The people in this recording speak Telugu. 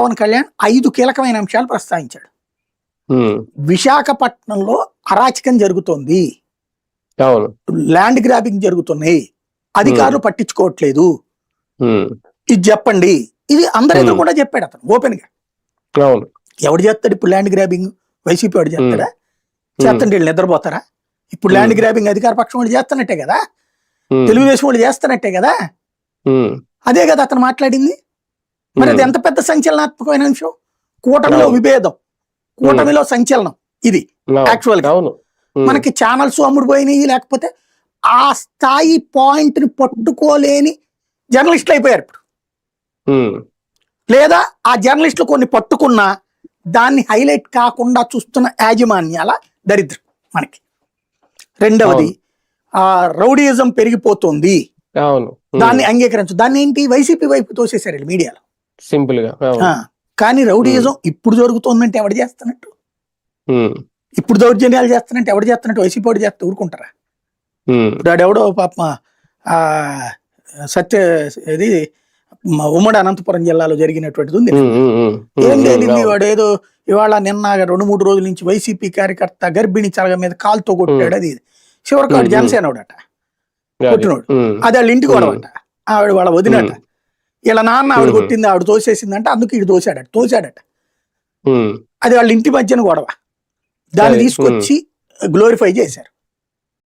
పవన్ కళ్యాణ్ ఐదు కీలకమైన అంశాలు ప్రస్తావించాడు. విశాఖపట్నంలో అరాచకం జరుగుతోంది. ల్యాండ్ గ్రాబింగ్ జరుగుతున్నాయి. అధికారులు పట్టించుకోవట్లేదు. ఇది చెప్పండి. ఇది అందరి ఎదురు. కూడా చెప్పాడు అతను ఓపెన్గా ఎవడు చేస్తాడు? ఇప్పుడు ల్యాండ్ గ్రాబింగ్ వైసీపీ వాడు చేస్తాడా. చేస్తుంటే వీళ్ళు నిద్రపోతారా? ఇప్పుడు ల్యాండ్ గ్రాబింగ్ అధికార పక్షం వాళ్ళు చేస్తున్నట్టే కదా? తెలుగుదేశం వాళ్ళు చేస్తున్నట్టే కదా? అదే కదా అతను మాట్లాడింది? మరి అది ఎంత పెద్ద సంచలనాత్మకమైన అంశం? కూటమిలో. విభేదం. కూటమిలో సంచలనం. ఇది actual గా. మనకి ఛానల్స్ అమ్ముడు పోయినాయి లేకపోతే ఆ స్థాయి పాయింట్ని పట్టుకోలేని జర్నలిస్టులు అయిపోయారు ఇప్పుడు. లేదా ఆ జర్నలిస్టులు కొన్ని పట్టుకున్నా దాన్ని హైలైట్ కాకుండా చూస్తున్న యాజమాన్యాల దరిద్రం మనకి. రెండవది ఆ రౌడీయిజం పెరిగిపోతుంది. దాన్ని అంగీకరించు దాన్ని ఏంటి? వైసీపీ వైపు తోసేశారు మీడియాలో. సింపుల్గా కానీ రౌడీయిజం ఇప్పుడు జరుగుతోందంటే ఎవడు చేస్తున్నట్టు? ఇప్పుడు దౌర్జన్యాలు చేస్తున్నట్టు ఎవడు చేస్తున్నట్టు వైసీపీ వాడు చేస్తే ఊరుకుంటారా? ఎవడో పాప ఆ సత్య ఇది ఉమ్మడి అనంతపురం జిల్లాలో జరిగినటువంటిది ఉంది ఏం అవును. వాడు ఏదో ఇవాళ నిన్న రెండు మూడు రోజుల నుంచి వైసీపీ కార్యకర్త గర్భిణి చలగ మీద కాలుతో కొట్టాడు అది. చివరికి వాడు. జనసేనోడట అది, కొట్టినోడు. అది వాళ్ళ ఇంటికి కొడవట ఆవిడ వాళ్ళ వదినట. ఇలా నాన్న ఆవిడ. కొట్టింది ఆవిడ తోసేసిందంటే అందుకు ఇటు తోసాడట తోసాడట అది వాళ్ళ ఇంటి మధ్యన గొడవ. దాన్ని తీసుకొచ్చి గ్లోరిఫై చేశారు.